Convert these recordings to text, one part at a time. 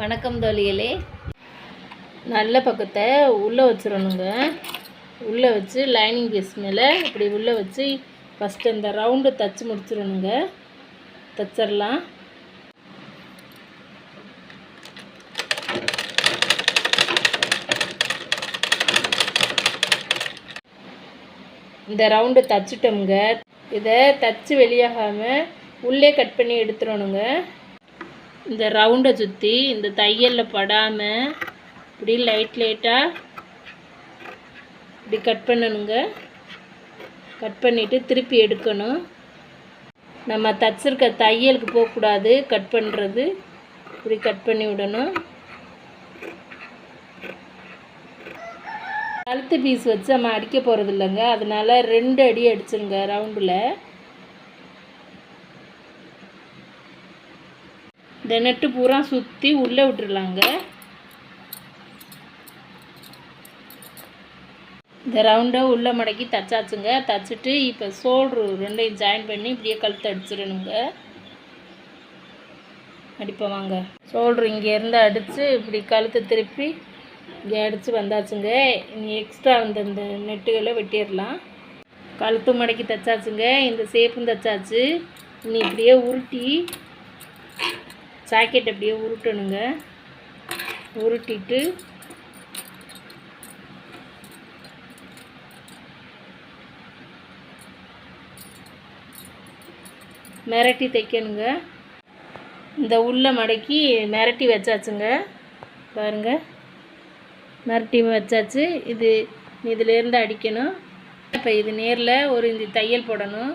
வணக்கம் தோழிகளே. நல்ல பக்கத்தை உள்ளே வச்சிடணுங்க உள்ளே வச்சு லைனிங் பீஸ் மேலே இப்படி உள்ளே வச்சு ஃபஸ்ட்டு இந்த ரவுண்டு தச்சு முடிச்சிடணுங்க தச்சிடலாம் இந்த ரவுண்டு தச்சுட்டோமுங்க. இதை தச்சு வெளியாகாமல் உள்ளே கட் பண்ணி எடுத்துடணுங்க இந்த ரவுண்டை சுற்றி இந்த தையலில் படாமல் இப்படி லைட் லைட்டாக இப்படி கட் பண்ணணுங்க. கட் பண்ணிவிட்டு திருப்பி எடுக்கணும். நம்ம தச்சிருக்க தையலுக்கு போகக்கூடாது. கட் பண்ணுறது இப்படி கட் பண்ணி விடணும். கழுத்து பீஸ் வச்சு நம்ம அடிக்க போகிறது இல்லைங்க அதனால் ரெண்டு அடி அடிச்சிருங்க ரவுண்டில் இந்த நெட்டு பூரா சுற்றி உள்ளே விட்டுருலாங்க. இந்த ரவுண்டை உள்ளே மடக்கி தச்சாச்சுங்க. தச்சுட்டு இப்போ சோல்ட்ரு ரெண்டையும் ஜாயின் பண்ணி இப்படியே கழுத்து அடிச்சிடணுங்க. அடிப்போம் வாங்க. சோல்ட்ரு இங்கேருந்து அடித்து இப்படி கழுத்தை திருப்பி இங்கே அடித்து வந்தாச்சுங்க. இனி எக்ஸ்ட்ரா வந்த இந்த நெட்டுகளை வெட்டிடலாம். கழுத்து மடக்கி தச்சாச்சுங்க. இந்த சேப்பும் தச்சாச்சு. இனி இப்படியே உருட்டி ஜாக்கெட் அப்படியே உருட்டணுங்க. உருட்டிட்டு மிரட்டி தைக்கணுங்க. இந்த உள்ள மடக்கி மிரட்டி வச்சாச்சுங்க. பாருங்க. மிரட்டி வச்சாச்சு. இது இதிலேருந்து அடிக்கணும். இப்போ இது நேரில் ஒரு இந்த தையல் போடணும்.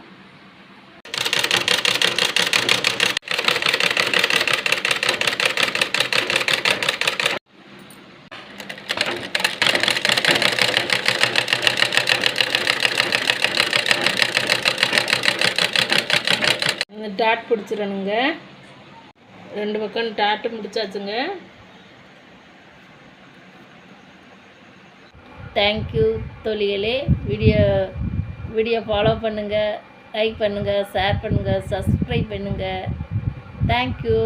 இந்த டாட் பிடிச்சிடணுங்க. ரெண்டு பக்கம் டாட்டு முடிச்சாச்சுங்க. தேங்க்யூ தொழிகளே வீடியோ வீடியோ ஃபாலோ பண்ணுங்கள் லைக் பண்ணுங்கள் ஷேர் பண்ணுங்கள் சப்ஸ்கிரைப் பண்ணுங்கள் தேங்க்யூ